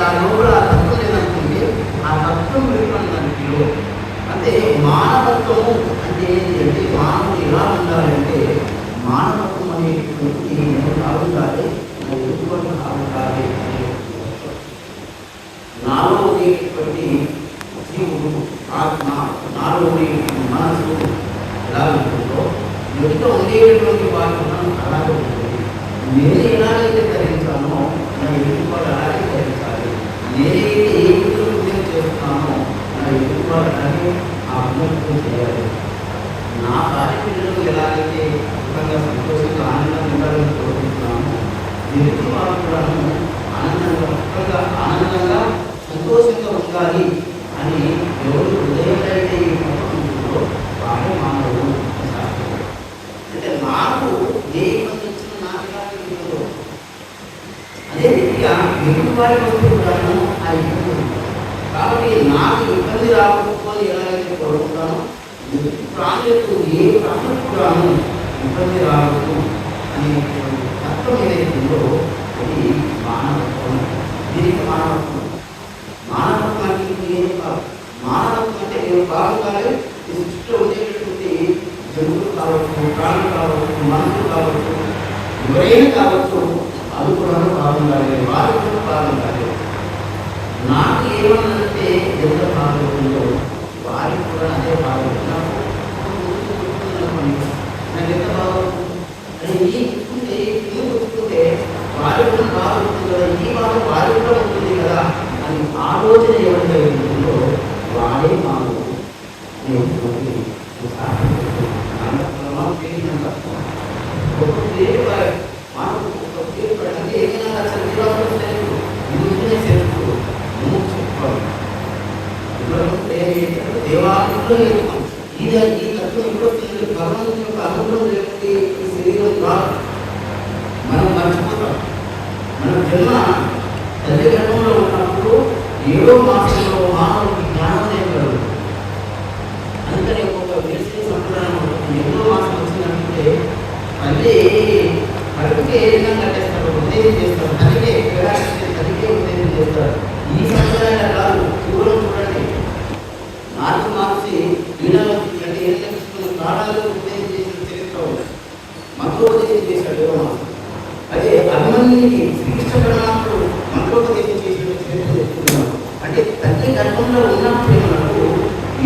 ఆ నోరు ఆ తత్వం ఏదనుకుంది ఆ తత్వం విడిపడినట్లు అంటే మానవత్వం అంటే ఏంటంటే మానవుడు ఎలా ఉండాలంటే మానవత్వం అనేటువంటి ఎలా ఉండాలి ఉత్పత్తి ఎలా ఉండాలి నాలో ఉండేటువంటి జీవుడు ఆత్మ నాలో ఉండే మనసు ఎలా ఉంటుందో ఎదుట ఉండేటువంటి వాటి మనం అలాగే ఉంటుంది. నేను ఎలాగైతే ధరించానో నా ఎదుటి కూడా అలాగే ధరించాలి ఏ విధంగా ఉద్యోగం చేస్తున్నానో నా ఎదుగుబాటు అలాగే ఆ అభివృద్ధి చేయాలి నా భార్య పిల్లలు ఎలాగైతే సుఖంగా సంతోషంగా ఆనందంగా ఉండాలని కోరుకుంటున్నామో ఎదుటి వారు కూడా ఆనందంగా సుఖంగా ఆనందంగా సంతోషంగా ఉండాలి అని ఎవరు హృదయంలో ఈ ఉంటుందో వాడే మానవుడు అంటే నాకు ఏ ఇబ్బంది వచ్చినా నాకు ఎలాంటి ఇబ్బందో అదే రీతిగా ఎదుటి వారి వస్తువు కూడాను ఆ ఇబ్బంది కాబట్టి నాకు ఇబ్బంది రాకపోతే ఎలాగైతే కోరుకుంటానో ఎదుటి ప్రాణులకు ఏ ప్రాణులకు కూడాను ఇబ్బంది రావద్దు అనే తత్వం ఏదైతే ఉందో అది మానవత్వం. దీనికి మానవత్వం. మానవత్వానికి అంటే ఏం కాదు. మానవత్వం అంటే నేను కాదు కానీ సృష్టిలో ఉండేటటువంటి జంతువులు కావచ్చు ప్రాణులు కావచ్చు మనుషులు కావచ్చు ఎవరైనా కావచ్చు అది కూడా బాగుండాలి వారు కూడా బాగుండాలి నాకు ఏమన్నంటే ఎంత బాగుంటుందో కూడా అదే బాగుంటుంది నాకు నాకు ఎంత బాగుంటుంది అని ఈ గుర్తుంటే ఈ గుర్తుంటే వారి కూడా బాగుంటుంది కదా ఈ బాధ వారి కూడా ఉంటుంది కదా అని ఆలోచన ఎవరికై ఉంటుందో వాడే మాకు అనేటువంటి ఉదాహరణ. మనం తెలియనంత. ఒక పేరు పడ- మనకు ఒక పేరు పడ- అంటే ఏమైనా అసలు నిరాశ తెలుసు. ముందునే తెలుసు. ముందు చెప్పాలి. ఇప్పుడు ప్రేమ ఏంటంటే దేవాలయంలో ఇది ఈ తత్వం భగవంతుని యొక్క లేకపోతే ఈ శరీరం రాదు మనం మర్చిపోతాం మన జన్మ తల్లి గర్భంలో ఉన్నప్పుడు ఏడో మాసంలో మానవుడికి జ్ఞానోదయం కలుగుతుంది అందుకని ఒక వేసే సంప్రదాయం ఎన్నో మాసం వచ్చిందంటే తల్లి కడుపుకి ఏ విధంగా చేస్తారు ఉదయం చేస్తారు తల్లికే ప్రకాశించే తల్లికే ఉదయం చేస్తారు ఈ సంప్రదాయాలు కాదు దూరం చూడండి మార్పు మార్చి వీణాలోకి అంటే ఏం తెలుసుకున్న ప్రాణాలు ఉదయం చేసిన చరిత్ర ఉంది మంత్రోపదేశం చేశాడు యోగమాసం అదే అభిమన్యునికి శ్రీకృష్ణ పరమాత్ముడు మంత్రోపదేశం చేసిన చరిత్ర చెప్తున్నాడు అంటే తల్లి గర్భంలో ఉన్నప్పుడే మనకు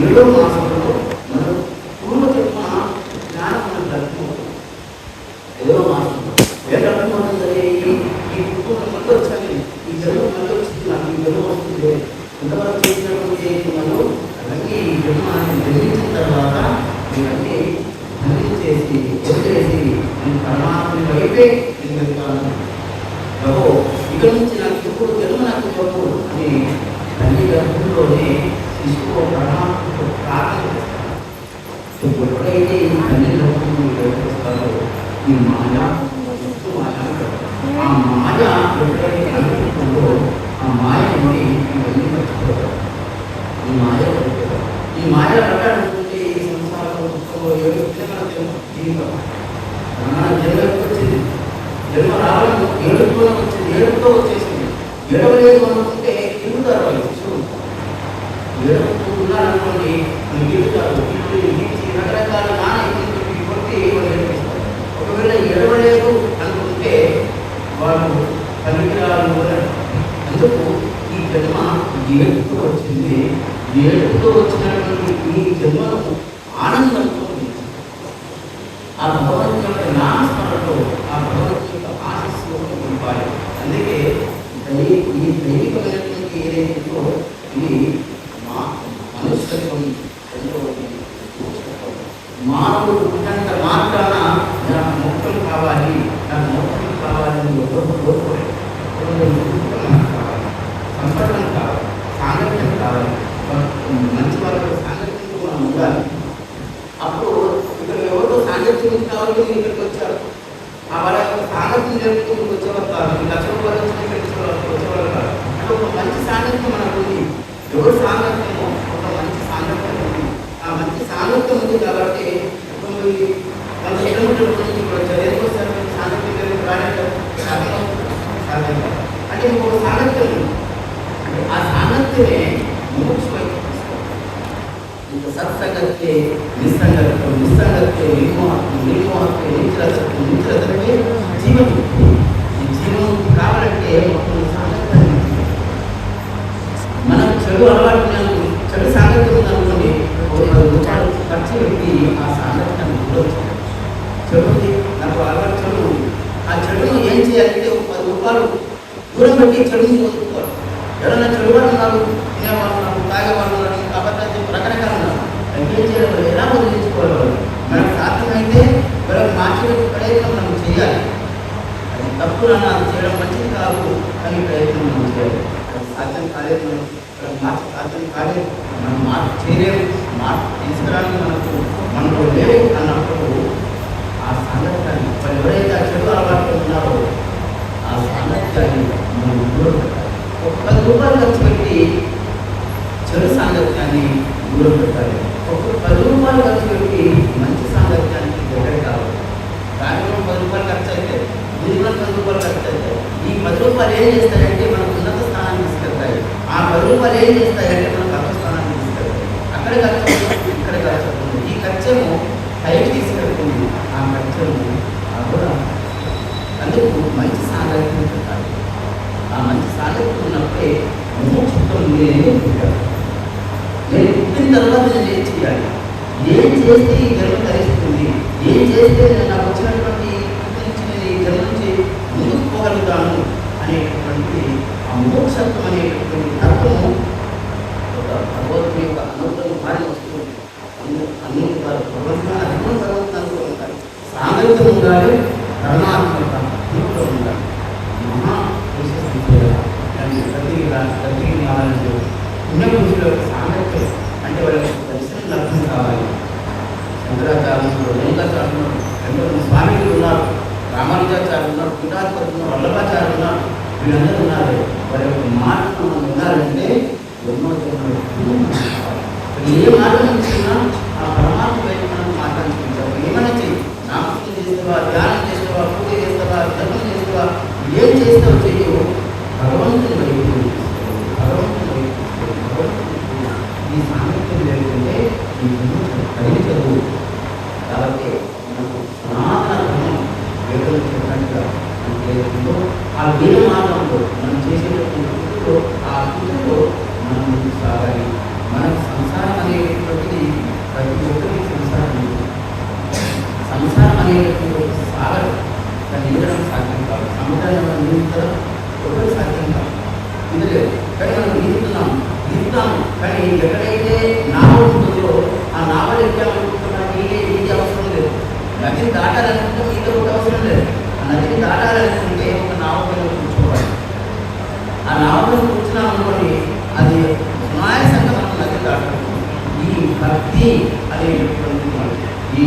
ఏడో మాసంలో మనం పూర్వ జన్మ జ్ఞానం మనం జరుపుకుంటాం ఏడో మాసంలో ఏ జరుపుకుంటుంది ఈ ఈ కుటుంబం మళ్ళీ వచ్చాను ఈ జన్మ మళ్ళీ వచ్చింది నాకు ఈ జన్మ వస్తుంది ఇంతవరకు చేసినటువంటి మనం అవన్నీ ఈ జన్మాన్ని గ్రహించిన తర్వాత ఇవన్నీ అన్ని చేసి వదిలేసి నేను పరమాత్మ వైపే నేను వెళ్తాను ప్రభు ఇక్కడ నుంచి నాకు ఇప్పుడు జన్మ నాకు ఇవ్వకు అని తల్లి గర్భంలోనే శిశువు పరమాత్మకు ప్రార్థన చేస్తాడు ఎప్పుడైతే ఈ తల్లి గర్భంలో వస్తారో ఈ మాయ ఆ మాయ ఎప్పుడైతే కలుగుతుందో ఆ మాయ నుండి ఇవన్నీ ఈ మాయ ఈ మాయ ఈ ఏడు విధంగా జీవితం జన్మకు వచ్చింది జన్మ రావడం ఏడుపుతో వచ్చింది ఏడుపుతో వచ్చేసింది ఏడవలేదు అనుకుంటే తిరుగుతారు వాళ్ళు శిశువులు ఏడుపుతూ ఉన్నారనుకోండి వాళ్ళు తిరుగుతారు ఇప్పుడు ఈ రకరకాల నాణ్యతలు కొట్టి వాళ్ళు ఏడిపిస్తారు ఒకవేళ ఏడవలేదు అనుకుంటే వాళ్ళు పనికిరాలు అందుకు ఈ జన్మ ఏడుపుతో వచ్చింది ఏడుపుతో వచ్చినటువంటి ఈ జన్మను ఆనందంతో నిలిచింది. ఆ భగవంతుని యొక్క నామస్మరణతో ఆ భగవంతుని యొక్క ఆశస్సులో నింపాలి అందుకే దై ఈ దైవికమైనటువంటి ఏదైతే ఉందో ఇది మా మనుష్యత్వం రెండవది మూర్ఖత్వం. మానవుడు ఉన్నంత మాత్రాన నాకు మొక్కలు కావాలి నాకు మొక్కలు కావాలని ఎవరు కోరుకోలేదు కావాలి సంపర్కం కావాలి సాంగత్యం కావాలి మంచి వాళ్ళతో సాంగత్యంతో మనం ఉండాలి అప్పుడు ఇక్కడ ఎవరితో సాంగత్యం కావాలి మీరు ఇక్కడికి వచ్చారు ఆ వాళ్ళ యొక్క సాంగత్యం జరుగుతూ మీకు వచ్చేవారు కాదు మీ లక్ష రూపాయలు వచ్చి ఇక్కడికి వచ్చేవారు వచ్చేవారు కాదు అంటే ఒక మంచి సాంగత్యం మనకు ఉంది ఎవరు సాంగత్యమో ఒక మంచి సాంగత్యం ఉంది ఆ మంచి సాంగత్యం ఉంది కాబట్టి ఇప్పుడు మీరు వంద కిలోమీటర్ల నుంచి ఇక్కడ వచ్చారు ఎందుకు వస్తారు మీకు సాంగత్యం లేదు రాలేదు సాధన సాధన అంటే మీకు ఒక సాంగత్యం ఆ సాంగత్యమే మోక్ష ఇంకా సత్సంగత్తే నిస్సంగత్వం నిస్సంగత్తే నిర్మోహత్వం నిశ్చలతత్వం నిశ్చలతత్వే జీవముక్తి ఈ జీవముక్తి కావాలంటే మొత్తం సాంగత్యాన్ని మనం చెడు అలవాటు ఉన్నది, చెడు సాంగత్యం ఉందనుకోండి ఒక పది రూపాయలు ఖర్చు పెట్టి ఆ సాంగత్యాన్ని దూరం చేయాలి చెడు నాకు అలవాటు చెడు ఉంది ఆ చెడుని ఏం చేయాలంటే ఒక పది రూపాయలు దూరం పెట్టి చెడుని వదులుకోవాలి ఎవరైనా చెడు వాళ్ళు ఉన్నారు తినేవాళ్ళు ఉన్నారు తాగేవాళ్ళు ఉన్నారు ఇంకా అబద్ధాలు చెప్పి రకరకాలు ఉన్నారు ఏం చేయడం ఎలా వదిలించుకోవాలి మనకు సాధ్యమైతే వాళ్ళకి మార్చే ప్రయత్నం మనం చేయాలి అది తప్పు అన్నది చేయడం మంచిది కాదు అని ప్రయత్నం మనం చేయాలి సాధ్యం కాలేదు మనం మార్పు సాధ్యం కాలేదు మనం మార్పు చేయలేము. మార్పు తీసుకురావడానికి మనకు మనలో లేవు అన్నప్పుడు ఆ సాంగత్యాన్ని వాళ్ళు ఎవరైతే ఆ చెడు అలవాట్లు ఉన్నారో ఆ సాంగత్యాన్ని మనం దూరం పెట్టాలి ఒక పది రూపాయలు ఖర్చు పెట్టి చెడు సాంగత్యాన్ని దూరం పెట్టాలి ఒక పది రూపాయలు ఖర్చు పెట్టి మంచి సాంగత్యానికి దగ్గర కావాలి దానిలో పది రూపాయలు ఖర్చు అయితే దీనిలో పది రూపాయలు ఖర్చు అయితే ఈ పది రూపాయలు ఏం చేస్తాయంటే మనకు ఉన్నత స్థానాన్ని తీసుకెళ్తాయి ఆ పది రూపాయలు ఏం చేస్తాయంటే మనకు అర్థ స్థానాన్ని తీసుకెళ్తాయి అక్కడ ఖర్చు అవుతుంది, ఇక్కడ ఈ ఖర్చేమో పైకి తీసుకెళ్తుంది ఆ ఖర్చేమో కూడా అందుకు మంచి సాంగత్యం పెట్టాలి ఆ మంచి సాంగత్యం ఉన్నప్పుడే మోక్షం నేను పుట్టాను నేను పుట్టిన తర్వాత నేను ఏం చేయాలి ఏం చేస్తే ఈ జన్మ ధరిస్తుంది ఏం చేస్తే నేను నాకు వచ్చినటువంటి పుట్టి ఈ జన్మ నుంచి ముందుకు పోగలుగుతాను అనేటటువంటి ఆ మోక్షత్వం అనేటటువంటి తత్వము ఒక భగవద్గీత యొక్క అనుగ్రహం మారి వస్తుంది అన్ని- అన్ని ఉంటారు భగవంతుడు అన్ని భగవంతుడు అనుకూలం ఉంటారు సాంగత్యం ఉండాలి కరుణాత్మక అనుకూలం ఉండాలి. మహా ప్రతి కావాలంటే పుణ్యపురుషుల అంటే వాళ్ళకి దర్శనం కావాలి. శంకరాచార్యులు రేణుకాచార్యులు ఎందరో స్వామిలు ఉన్నారు. రామానుజాచార్యులు ఉన్నారు పీఠాధిపతులు ఉన్నారు వల్లభాచార్యులు ఉన్నారు. వీళ్ళందరూ ఉన్నారు. వారి యొక్క మాటలు మనం వినాలంటే ఎన్నో ఏ మార్గం ఇచ్చినా ఆ పరమాత్మ వైపు మనం మాట్లాడుకుంటాం ఏమైనా చెయ్యి నామకం చేస్తావా ధ్యానం చేస్తావా పూజ చేస్తావా ధర్మం చేస్తావా ఏం చేస్తావో చెయ్యు భగవంతుని వైపు తీసుకెళ్ళు. భగవంతుని వైపు తీసుకెళ్ళు. భగవంతుని వైపు ఈ సామర్థ్యం లేకుంటే ఈ జన్మ కలిగించదు కాబట్టి మనకు సనాతన ధర్మం వేదలు చెప్పినట్టుగా మనకి ఏదైతుందో ఆ వేద మార్గంలో మనం చేసేటటువంటి కృతిలో ఆ కృతిలో మనం ముందుకు సాగాలి మనకు సంసారం అనేటటువంటిది ప్రతి ఒక్కరికి సంసారం ఉంది. సంసారం అనేటటువంటి ఒక సాగరం దాన్ని ఈదడం సాధ్యం కాదు సముద్రంలో నిలుపుతడం ఒకటి సాధ్యం కాదు ఇదలేదు కానీ మనం ఈదుతున్నాం ఈదుతాం కానీ ఎక్కడైతే నావ ఉంటుందో ఆ నావలు ఎక్కామనుకుంటున్నా ఈడే ఈది అవసరం లేదు నదిని దాటాలనుకుంటే ఈత కూడా అవసరం లేదు ఆ నదిని దాటాలనుకుంటే ఒక నావ పైన కూర్చోవాలి ఆ నావ పైన కూర్చున్నాం అనుకోండి అది సునాయాసంగా మనం నది దాటడం ఈ భక్తి అనేటటువంటి ఈ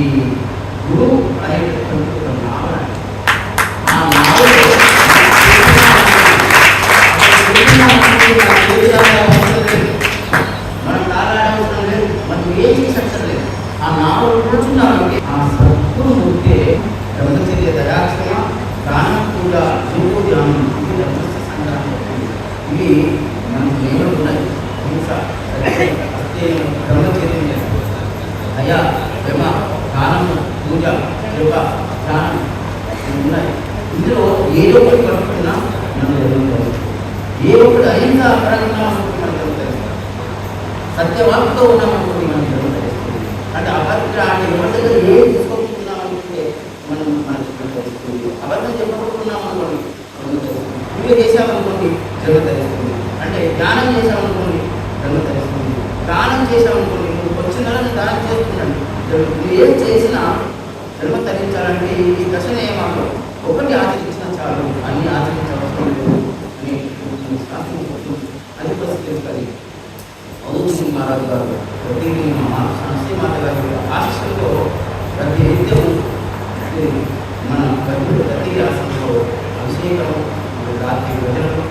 తెలుస్తుంది అంటే ధ్యానం చేసామనుకోండి జన్మ తెలుస్తుంది. దానం చేశామనుకోండి నువ్వు వచ్చిన నెలను దానం చేస్తుండండి. నువ్వు ఏం చేసినా ధర్మ తరించాలంటే ఈ దశ నియమాలు ఒకటి ఆచరించినా చాలు అన్ని ఆచరించవసరం లేదు అని అది పరిస్థితి అవుతుంది మహారాజు గారు ప్రతి సంస్థ మాత గారి ఆశీస్సులతో ప్రతి నిత్యం మన ప్రతి ప్రతి ఆసనంలో అభిషేకం రాత్రి భజనలు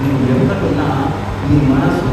నువ్వు ఎంతకున్నా నీ మనసు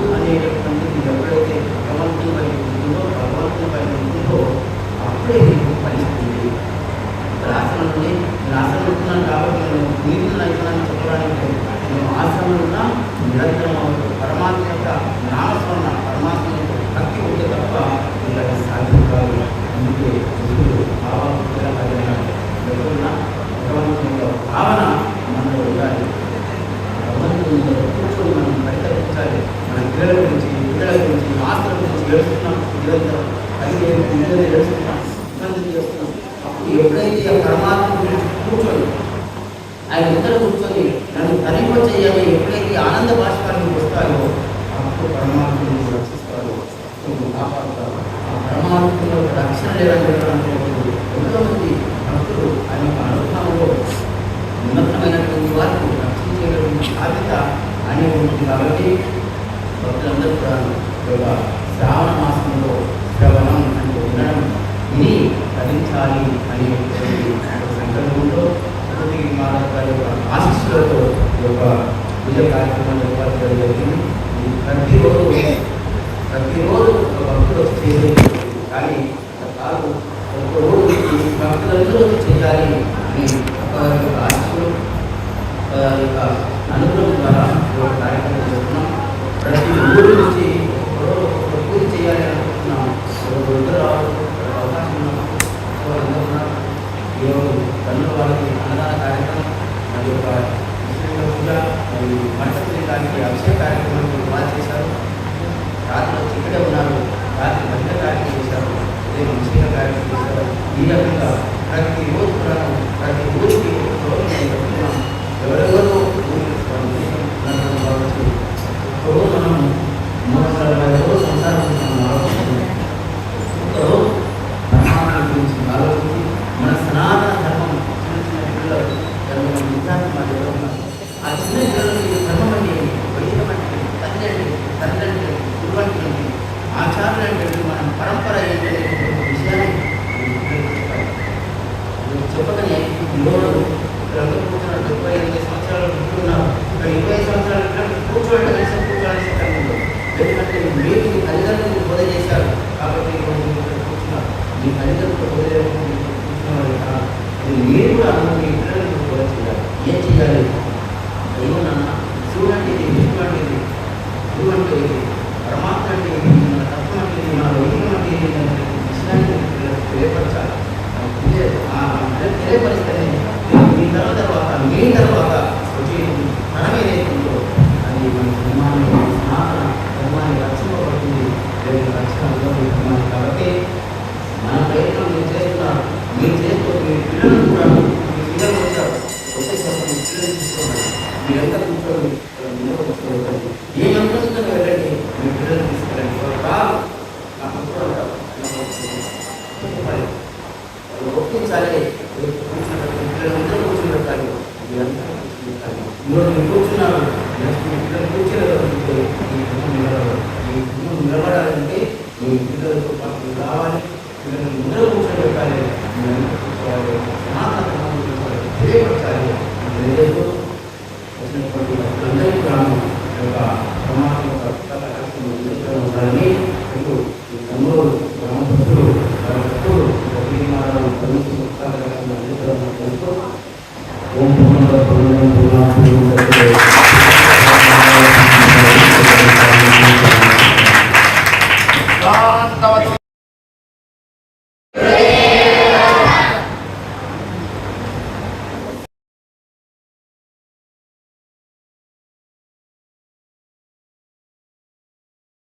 భక్తులందరూ చేయాలి. ఈ యొక్క ఆశలు యొక్క అనుగ్రహం ద్వారా ఒక కార్యక్రమం చేస్తున్నాం. ప్రతి ఊరు నుంచి ఒకరో చేయాలి అనుకుంటున్నాం ఒక వృద్ధులు రావడం అవకాశం ఉన్నాం ఈరోజు తల్లి వాళ్ళకి అన్నదాన కార్యక్రమం మరి ఒక పూజ మరియు మనసుకి అభిషేక కార్యక్రమం బాగా చేశారు. రాత్రి ఇక్కడే ఉన్నారు. రాత్రి భజన కార్యక్రమం చేశారు. ఉదయం అభిషేక కార్యక్రమం చేశారు. ఈ యొక్క ప్రతి ఊరు ప్రతి ఊరికి ఎవరెవరో ఊరికి